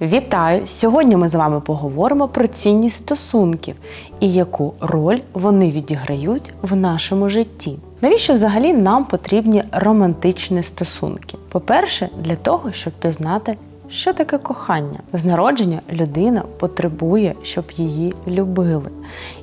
Вітаю! Сьогодні ми з вами поговоримо про цінність стосунків і яку роль вони відіграють в нашому житті. Навіщо взагалі нам потрібні романтичні стосунки? По-перше, для того, щоб пізнати, що таке кохання. З народження людина потребує, щоб її любили.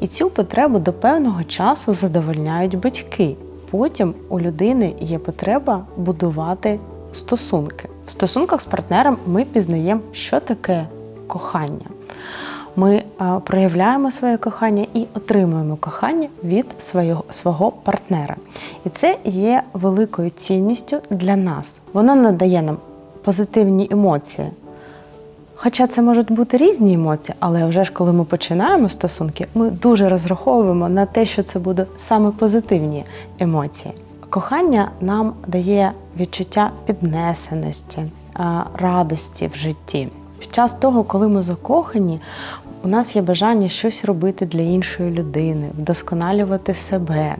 І цю потребу до певного часу задовольняють батьки. Потім у людини є потреба будувати стосунки. В стосунках з партнером ми пізнаємо, що таке кохання. Ми проявляємо своє кохання і отримуємо кохання від свого, свого партнера. І це є великою цінністю для нас. Воно надає нам позитивні емоції. Хоча це можуть бути різні емоції, але вже ж коли ми починаємо стосунки, ми дуже розраховуємо на те, що це будуть саме позитивні емоції. Кохання нам дає відчуття піднесеності, радості в житті. Під час того, коли ми закохані, у нас є бажання щось робити для іншої людини, вдосконалювати себе.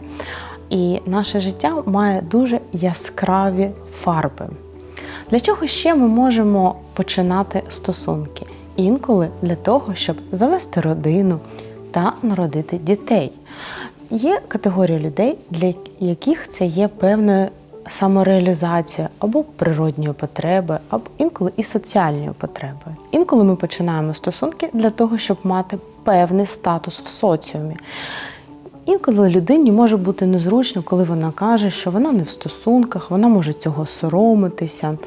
І наше життя має дуже яскраві фарби. Для чого ще ми можемо починати стосунки? Інколи для того, щоб завести родину та народити дітей. Є категорія людей, для яких це є певною самореалізацією або природньої потреби, або інколи і соціальної потреби. Інколи ми починаємо стосунки для того, щоб мати певний статус в соціумі. Інколи людині може бути незручно, коли вона каже, що вона не в стосунках, вона може цього соромитися,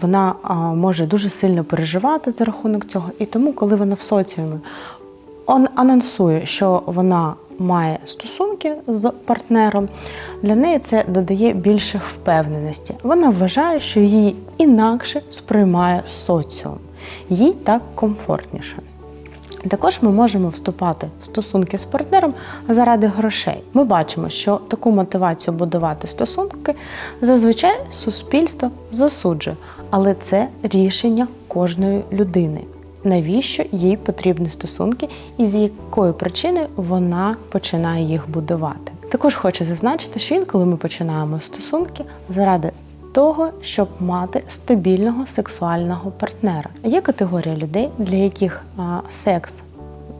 вона а, може дуже сильно переживати за рахунок цього. І тому, коли вона в соціумі он анонсує, що вона має стосунки з партнером, для неї це додає більше впевненості. Вона вважає, що її інакше сприймає соціум, їй так комфортніше. Також ми можемо вступати в стосунки з партнером заради грошей. Ми бачимо, що таку мотивацію будувати стосунки зазвичай суспільство засуджує, але це рішення кожної людини. Навіщо їй потрібні стосунки і з якої причини вона починає їх будувати. Також хочу зазначити, що інколи ми починаємо стосунки заради того, щоб мати стабільного сексуального партнера. Є категорія людей, для яких секс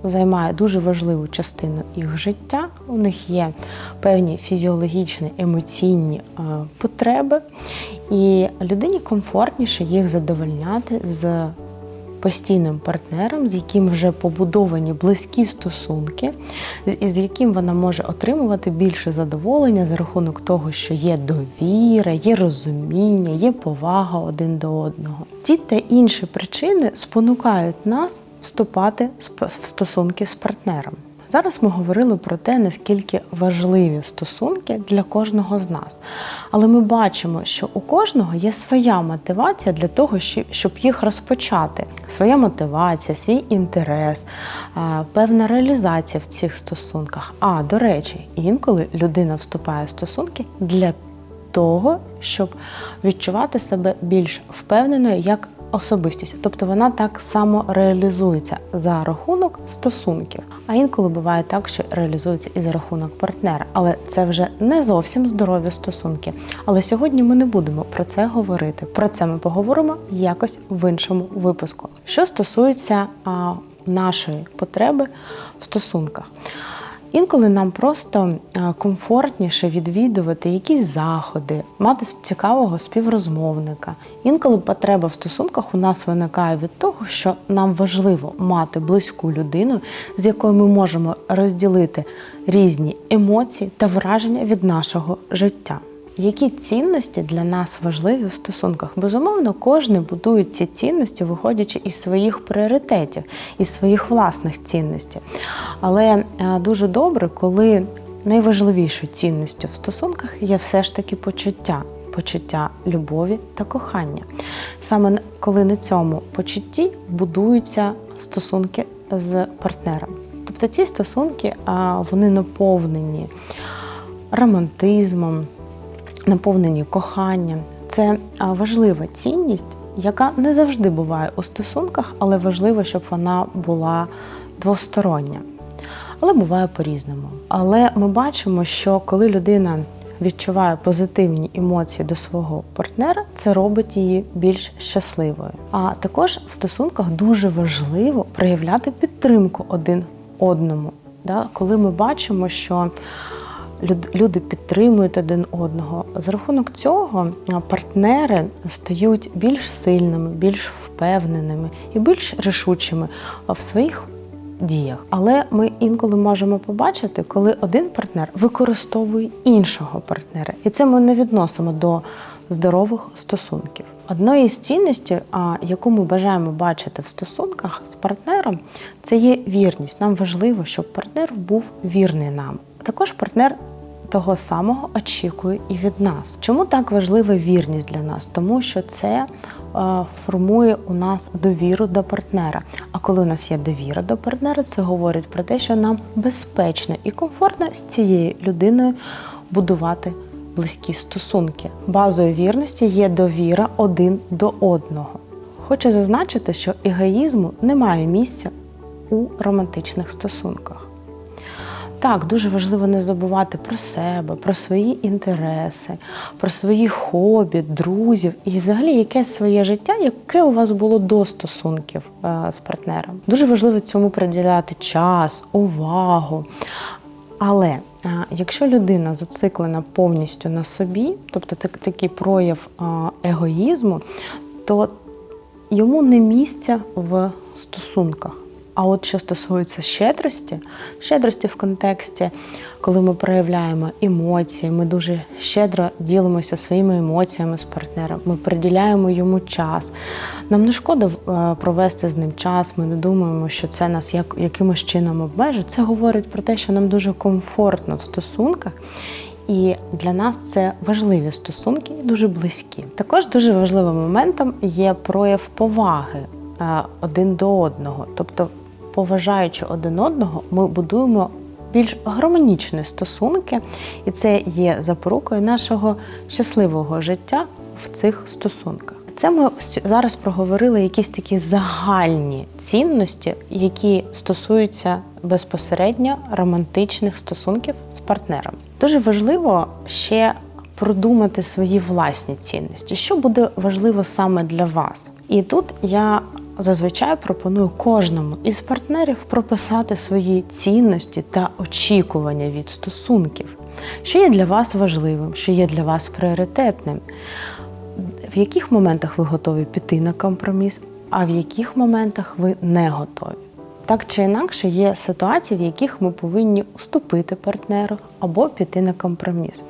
займає дуже важливу частину їх життя. У них є певні фізіологічні, емоційні потреби, і людині комфортніше їх задовольняти з постійним партнером, з яким вже побудовані близькі стосунки, і з яким вона може отримувати більше задоволення за рахунок того, що є довіра, є розуміння, є повага один до одного. Ті та інші причини спонукають нас вступати в стосунки з партнером. Зараз ми говорили про те, наскільки важливі стосунки для кожного з нас. Але ми бачимо, що у кожного є своя мотивація для того, щоб їх розпочати. Своя мотивація, свій інтерес, певна реалізація в цих стосунках. А до речі, інколи людина вступає в стосунки для того, щоб відчувати себе більш впевненою як особистість, тобто вона так само реалізується за рахунок стосунків. А інколи буває так, що реалізується і за рахунок партнера, але це вже не зовсім здорові стосунки. Але сьогодні ми не будемо про це говорити. Про це ми поговоримо якось в іншому випуску. Що стосується а, нашої потреби в стосунках. Інколи нам просто комфортніше відвідувати якісь заходи, мати цікавого співрозмовника. Інколи потреба в стосунках у нас виникає від того, що нам важливо мати близьку людину, з якою ми можемо розділити різні емоції та враження від нашого життя. Які цінності для нас важливі в стосунках? Безумовно, кожен будує ці цінності, виходячи із своїх пріоритетів, із своїх власних цінностей. Але е, дуже добре, коли найважливішою цінністю в стосунках є все ж таки почуття, почуття любові та кохання. Саме коли на цьому почутті будуються стосунки з партнером. Тобто ці стосунки вони наповнені романтизмом наповнені коханням. Це важлива цінність, яка не завжди буває у стосунках, але важливо, щоб вона була двостороння. Але буває по-різному. Але ми бачимо, що коли людина відчуває позитивні емоції до свого партнера, це робить її більш щасливою. А також в стосунках дуже важливо проявляти підтримку один одному. Коли ми бачимо, що люди підтримують один одного. За рахунок цього партнери стають більш сильними, більш впевненими і більш рішучими в своїх діях. Але ми інколи можемо побачити, коли один партнер використовує іншого партнера, і це ми не відносимо до здорових стосунків. Одною із цінностей, яку ми бажаємо бачити в стосунках з партнером, це є вірність. Нам важливо, щоб партнер був вірний нам. Також партнер того самого очікує і від нас. Чому так важлива вірність для нас? Тому що це е, формує у нас довіру до партнера. А коли у нас є довіра до партнера, це говорить про те, що нам безпечно і комфортно з цією людиною будувати близькі стосунки. Базою вірності є довіра один до одного. Хочу зазначити, що егоїзму немає місця у романтичних стосунках. Так, дуже важливо не забувати про себе, про свої інтереси, про свої хобі, друзів і взагалі якесь своє життя, яке у вас було до стосунків е, з партнером. Дуже важливо цьому приділяти час, увагу. Але е, якщо людина зациклена повністю на собі, тобто так- такий прояв е, егоїзму, то йому не місця в стосунках. А от що стосується щедрості, щедрості в контексті, коли ми проявляємо емоції, ми дуже щедро ділимося своїми емоціями з партнером, ми приділяємо йому час. Нам не шкода е, провести з ним час, ми не думаємо, що це нас як, якимось чином обмежить. Це говорить про те, що нам дуже комфортно в стосунках. І для нас це важливі стосунки і дуже близькі. Також дуже важливим моментом є прояв поваги е, один до одного. Тобто, поважаючи один одного, ми будуємо більш гармонічні стосунки, і це є запорукою нашого щасливого життя в цих стосунках. Це ми зараз проговорили якісь такі загальні цінності, які стосуються безпосередньо романтичних стосунків з партнером. Дуже важливо ще продумати свої власні цінності, що буде важливо саме для вас. І тут я зазвичай пропоную кожному із партнерів прописати свої цінності та очікування від стосунків, що є для вас важливим, що є для вас пріоритетним в яких моментах ви готові піти на компроміс, а в яких моментах ви не готові. Так чи інакше є ситуації, в яких ми повинні уступити партнеру або піти на компроміс.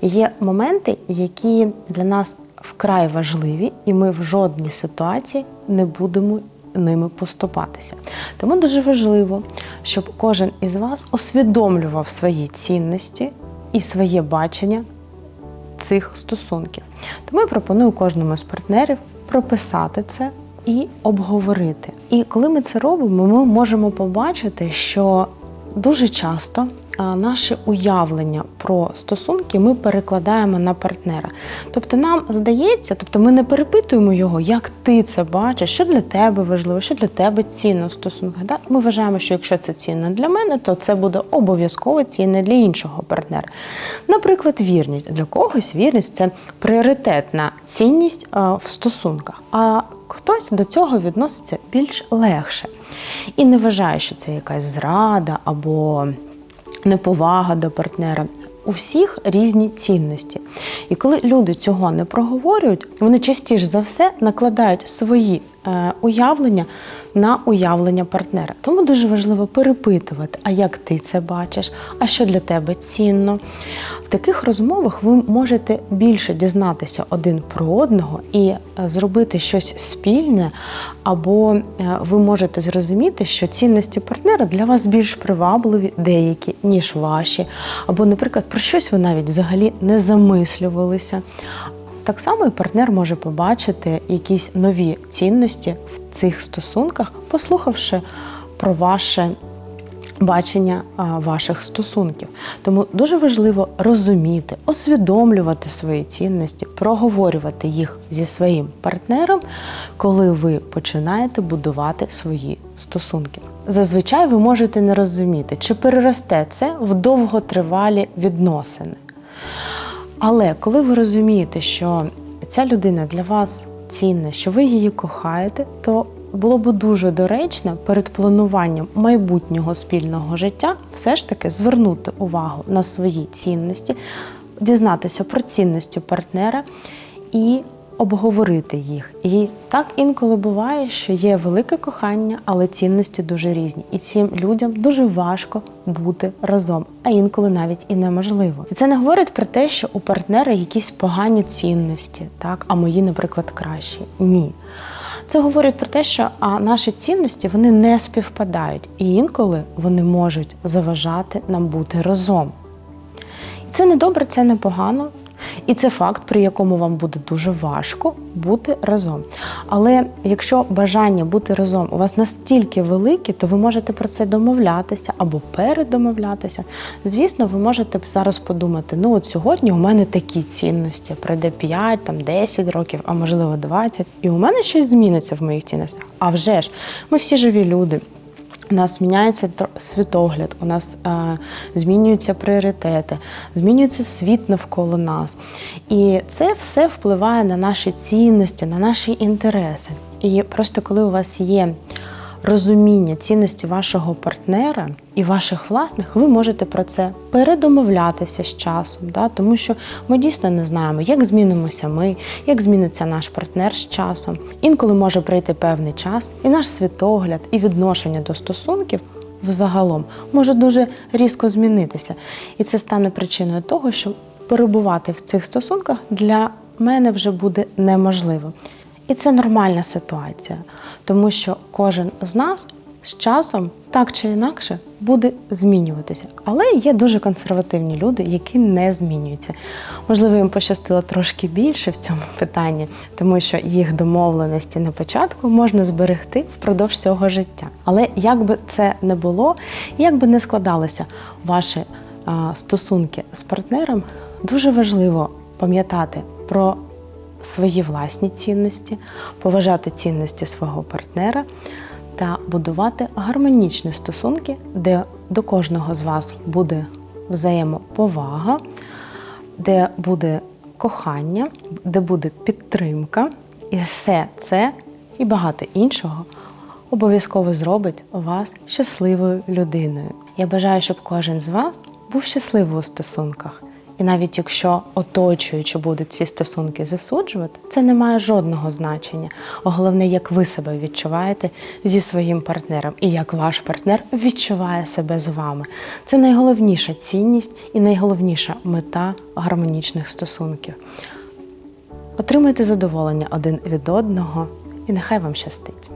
І є моменти, які для нас вкрай важливі, і ми в жодній ситуації не будемо ними поступатися. Тому дуже важливо, щоб кожен із вас усвідомлював свої цінності і своє бачення цих стосунків. Тому я пропоную кожному з партнерів прописати це і обговорити. І коли ми це робимо, ми можемо побачити, що дуже часто наше уявлення про стосунки ми перекладаємо на партнера. Тобто нам здається, тобто ми не перепитуємо його, як ти це бачиш, що для тебе важливо, що для тебе цінно в стосунках. Да? Ми вважаємо, що якщо це цінно для мене, то це буде обов'язково цінне для іншого партнера. Наприклад, вірність для когось вірність це пріоритетна цінність в стосунках. А хтось до цього відноситься більш легше і не вважає, що це якась зрада або неповага до партнера. У всіх різні цінності. І коли люди цього не проговорюють, вони частіше за все накладають свої е, уявлення на уявлення партнера. Тому дуже важливо перепитувати, а як ти це бачиш, а що для тебе цінно. В таких розмовах ви можете більше дізнатися один про одного і е, зробити щось спільне, або е, ви можете зрозуміти, що цінності партнера для вас більш привабливі деякі, ніж ваші. Або, наприклад, про щось ви навіть взагалі не замислювалися. Так само і партнер може побачити якісь нові цінності в цих стосунках, послухавши про ваше бачення ваших стосунків. Тому дуже важливо розуміти, усвідомлювати свої цінності, проговорювати їх зі своїм партнером, коли ви починаєте будувати свої стосунки. Зазвичай ви можете не розуміти, чи переросте це в довготривалі відносини. Але коли ви розумієте, що ця людина для вас цінна, що ви її кохаєте, то було б дуже доречно перед плануванням майбутнього спільного життя все ж таки звернути увагу на свої цінності, дізнатися про цінності партнера і обговорити їх. І так інколи буває, що є велике кохання, але цінності дуже різні. І цим людям дуже важко бути разом, а інколи навіть і неможливо. І це не говорить про те, що у партнера якісь погані цінності, так, а мої, наприклад, кращі. Ні. Це говорить про те, що а наші цінності вони не співпадають, і інколи вони можуть заважати нам бути разом. І це не добре, це не погано. І це факт, при якому вам буде дуже важко бути разом. Але якщо бажання бути разом у вас настільки велике, то ви можете про це домовлятися або передомовлятися. Звісно, ви можете зараз подумати: ну от сьогодні у мене такі цінності, пройде 5, там 10 років, а можливо 20, і у мене щось зміниться в моїх цінностях. А вже ж, ми всі живі люди. У нас міняється світогляд, у нас е, змінюються пріоритети, змінюється світ навколо нас. І це все впливає на наші цінності, на наші інтереси. І просто коли у вас є розуміння цінності вашого партнера і ваших власних, ви можете про це передомовлятися з часом, да? тому що ми дійсно не знаємо, як змінимося ми, як зміниться наш партнер з часом. Інколи може прийти певний час, і наш світогляд, і відношення до стосунків. Взагалом може дуже різко змінитися, і це стане причиною того, що перебувати в цих стосунках для мене вже буде неможливо. І це нормальна ситуація, тому що кожен з нас з часом так чи інакше буде змінюватися. Але є дуже консервативні люди, які не змінюються. Можливо, їм пощастило трошки більше в цьому питанні, тому що їх домовленості на початку можна зберегти впродовж всього життя. Але як би це не було, як би не складалися ваші а, стосунки з партнером, дуже важливо пам'ятати про свої власні цінності, поважати цінності свого партнера та будувати гармонічні стосунки, де до кожного з вас буде взаємоповага, де буде кохання, де буде підтримка, і все це і багато іншого обов'язково зробить вас щасливою людиною. Я бажаю, щоб кожен з вас був щасливий у стосунках. І навіть якщо оточуючи будуть ці стосунки засуджувати, це не має жодного значення. Головне, як ви себе відчуваєте зі своїм партнером, і як ваш партнер відчуває себе з вами. Це найголовніша цінність і найголовніша мета гармонічних стосунків. Отримуйте задоволення один від одного, і нехай вам щастить.